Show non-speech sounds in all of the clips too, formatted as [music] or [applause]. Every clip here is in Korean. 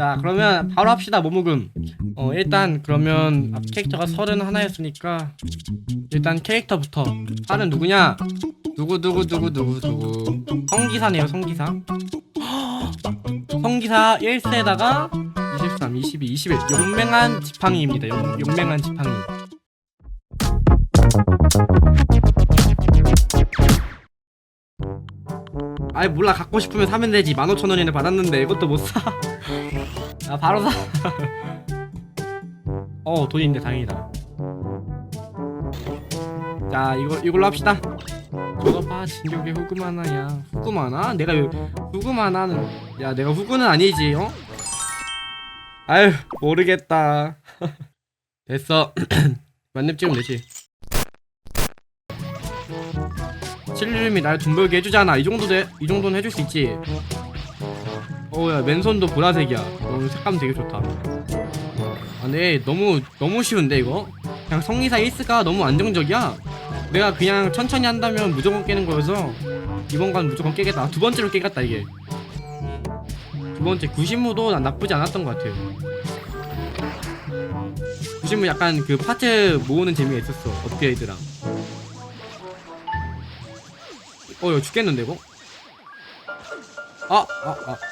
자 그러면 바로 합시다 모모금. 어 일단 그러면 앞 캐릭터가 서른 하나였으니까 일단 캐릭터부터. 하는 누구냐? 누구 누구 누구 누구 누구? 성기사네요 성기사. 성기사 1세다가 23, 22, 21 용맹한 지팡이입니다 용, 용맹한 지팡이. 아이 몰라. 갖고 싶으면 사면 되지. 15,000원이나 받았는데 이것도 못사 아 바로 사. 어 돈인데 다행이다. 자 이거 이걸로 합시다. 저거 봐 진격의. 후금 하나? 내가 왜 하나는 야 내가 후구는 아니지 어? 아유 모르겠다. [laughs] 됐어. [clears throat] 만렙 찍으면 되지. 칠림이 날 돈 벌게 해주잖아. 이 정도 돼, 이 정도는 해줄 수 있지. 어야 맨손도 보라색이야 너무 색감 되게 좋다. 아 근데 너무 너무 쉬운데 이거? 그냥 성리사 1스가 너무 안정적이야. 내가 그냥 천천히 한다면 무조건 깨는 거여서 이번 건 무조건 깨겠다. 아, 두 번째로 깨겠다 이게. 두 번째 구신무도 난 나쁘지 않았던 것 같아요. 구신무 약간 그 파츠 모으는 재미가 있었어 업그레이드랑. 어 이거 죽겠는데 이거? 아 아, 아.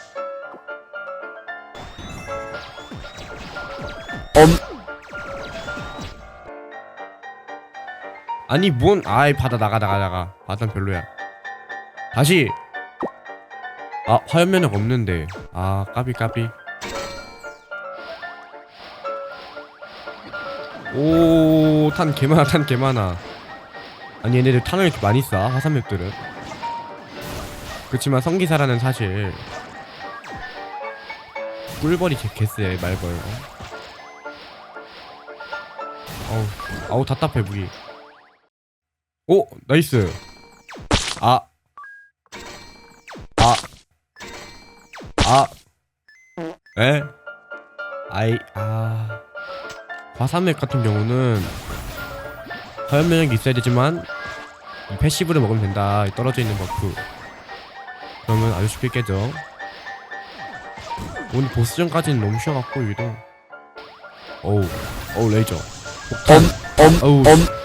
아니 뭔 아이 바다 나가 나가 나가. 바다는 별로야. 다시. 아 화염 면역 없는데. 아 까비 까비. 오 탄 개많아 탄 개많아. 아니 얘네들 탄을 이렇게 많이 쏴 화산맵들은? 그렇지만 성기사라는 사실. 꿀벌이 개 개쎄 말벌 어우 아우 답답해 무기 오 나이스 아 아. 아. 에? 아이, 아. 화산맥 같은 경우는 화염 면역이 있어야 되지만 이 패시브를 먹으면 된다. 이 떨어져 있는 버프. 그러면 아주 쉽게 깨져. 오늘 보스전까지는 너무 쉬워갖고 유도. 어우, 어우 레이저. 폭탄. 어우.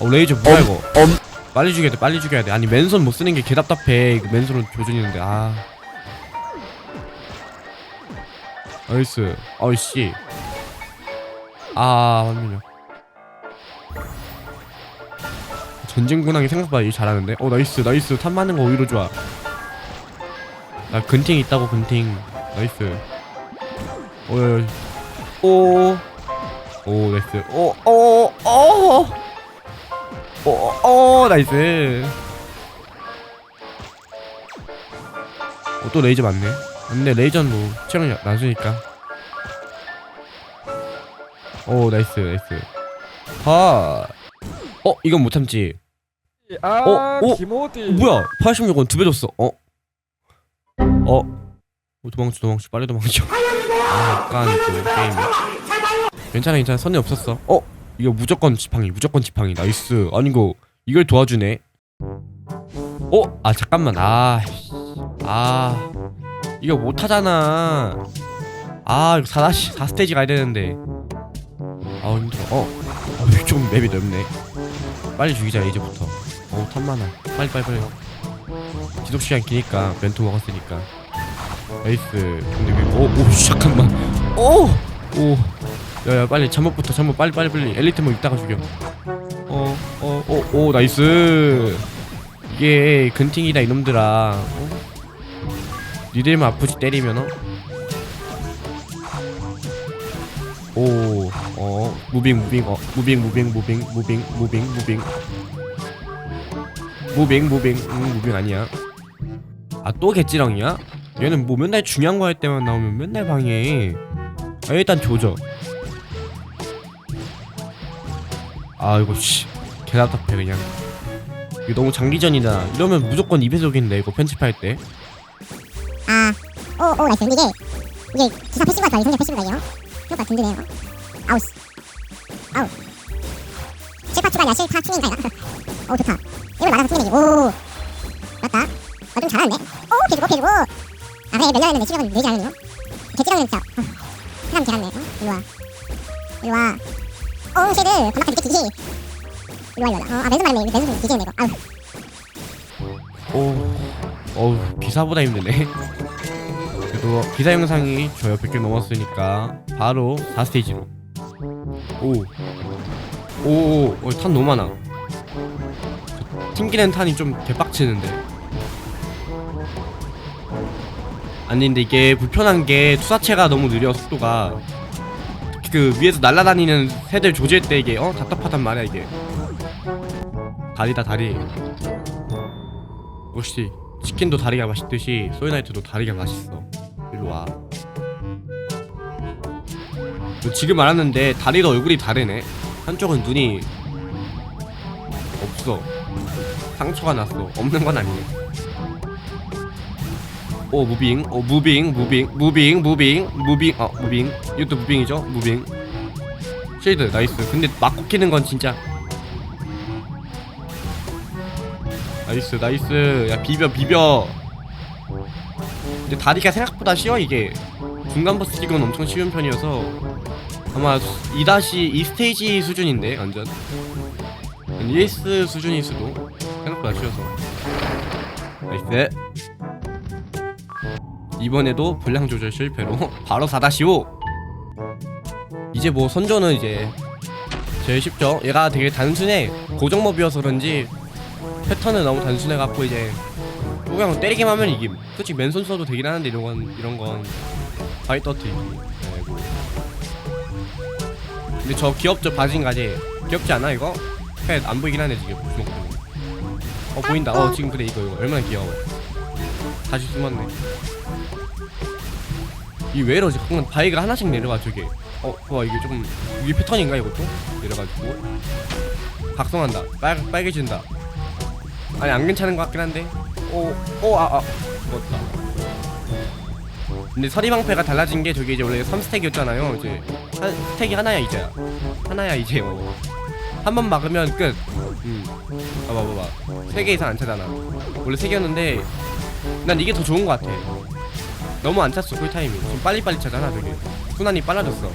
어 레이저 뭐야 이거? 빨리 죽여야 돼, 빨리 죽여야 돼. 아니 맨손 못 쓰는 게 개 답답해. 이거 맨손으로 조준이는데 아. 나이스. 아이씨. 아 환민이야. 전쟁 군항이 생각보다 일 잘하는데. 어 나이스, 나이스. 탄 맞는 거 오히려 좋아. 나 근팅 있다고 근팅. 나이스. 어, 오, 오, 나이스. 오, 오, 오. 오, 오, 나이스. 어, 또 레이저 맞네. 근데 레이저는 뭐 체력이 낮으니까. 오, 나이스, 나이스. 하. 어, 이건 못 참지. 아 어, 어? 김호디 어, 뭐야? 86원 두 배 줬어. 어? 어? 어, 도망쳐, 도망쳐, 빨리 도망쳐. 아, 약간 그 게임. 괜찮아, 괜찮아. 선이 없었어. 어? 이거 무조건 지팡이, 무조건 지팡이. 나이스. 아니 이거 이걸 도와주네. 어? 아 잠깐만. 아, 씨. 아, 이거 못 하잖아. 아, 이거 4 4 스테이지 가야 되는데. 아 힘들어. 어? 아, 좀 맵이 넓네. 빨리 죽이자 이제부터. 어, 탐 많아. 빨리 빨리 빨리. 지속 시간 기니까 멘토 먹었으니까. 나이스. 근데 왜? 오, 오, 잠깐만. 오, 오. 야야 빨리 잠옷부터 잠옷. 빨리 빨리 빨리. 엘리트몬 이따가 죽여. 어 어 어 오 나이스. 이게 근팅이다 이놈들아. 어? 니들만 아프지 때리면 어? 오 어. 무빙 무빙 어. 무빙 무빙 무빙 무빙 무빙 무빙. 무빙 무빙. 응 무빙 아니야. 아 또 개찌렁이야? 얘는 뭐 맨날 중요한 거 할 때만 나오면 맨날 방해해. 아 일단 조져 아 이거 씨 개답답해 그냥 이거 너무 장기전이다 이러면 무조건 입에속인데 이거 편집할 때 아, 오, 오, 나이스. 근데 이게, 이게 기사 패시브가 더 이성적 패시브가요. 효과 든든해요. 아우, 씨. 아우. 실파 추가냐, 실파 킹인가? 오, 좋다. 이걸 맞아서 게, 오. 맞다. 어, 좀 잘하는데? 오, 피해주고, 피해주고. 아, 그래, 몇년 했는데 실력은 늘지 않으네요. 개찌랑 진짜. 어, 사람 개같네. 어? 일로 와. 일로 와. 어, 쉐드. 느낌 주지. 일로 와, 일로 와. 어, 아, 맨손 말했네. 맨손 뒤지네, 이거. 아우. 오, 어우 기사보다 힘드네. 그래도 기사 영상이 좋아요 100개 넘었으니까 바로 4스테이지로. 오, 오, 오, 어, 탄 너무 많아. 저 튕기는 탄이 좀 대빡치는데. 아니 근데 이게 불편한 게 투사체가 너무 느려 속도가 그 위에서 날아다니는 새들 조질 때 이게 어 답답하단 말이야 이게. 다리다 다리. 역시 치킨도 다리가 맛있듯이 소이나이트도 다리가 맛있어. 일로 와. 너 지금 알았는데 다리가 얼굴이 다르네. 한쪽은 눈이 없어. 상처가 났어. 없는 건 아니네 오 무빙. 오 무빙 무빙 무빙 무빙 무빙. 어 무빙. 이것도 무빙이죠? 무빙. 쉐이드 나이스. 근데 맞고 키는 건 진짜. 나이스 나이스. 야 비벼 비벼. 근데 다리가 생각보다 쉬워 이게. 중간 버스 찍으면 엄청 쉬운 편이어서. 아마 2-2 스테이지 수준인데 완전. 1S 수준일 수도 생각보다 쉬워서. 나이스 이번에도 분량 조절 실패로 [laughs] 바로 4-5 이제 뭐 선조는 이제 제일 쉽죠. 얘가 되게 단순해. 고정몹이어서 그런지 패턴은 너무 단순해갖고 이제 또 그냥 때리기만 하면 이김. 솔직히 맨손 써도 되긴 하는데 이런 건 이런 건 바위 떠트리기. 아이고. 근데 저 귀엽죠 바진가지. 귀엽지 않아 이거? 펫안 보이긴 하네 지금. 어 보인다. 어 지금 그래 이거 이거. 얼마나 귀여워. 다시 숨었네 이 왜 이러지 가끔 바위가 하나씩 내려가 저게. 어와 이게 조금 이게 패턴인가 이것도? 내려가지고. 각성한다. 빨, 빨개진다. 아니 안 괜찮은 것 같긴 한데. 오오아아. 죽었다. 근데 서리방패가 달라진 게 저게 이제 원래 3스택이었잖아요 이제. 한 스택이 하나야 이제 하나야 이제. 어. 한번 막으면 끝. 음. 봐봐 봐봐. 세개 이상 안 차잖아. 원래 세 개였는데 난 이게 더 좋은 것 같아 너무 안 찼어 쿨타임이 지금 빨리빨리 차잖아 되게 순환이 빨라졌어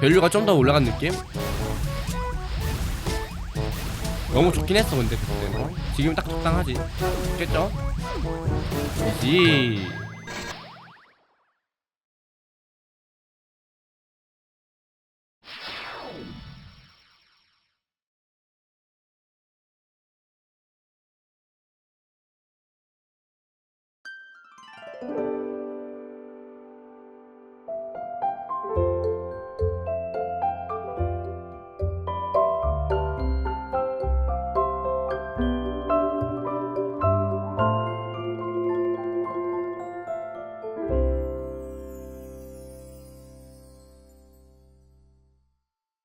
밸류가 좀 더 올라간 느낌? 너무 좋긴 했어 근데 그때는 어? 지금 딱 적당하지 겠죠? 이지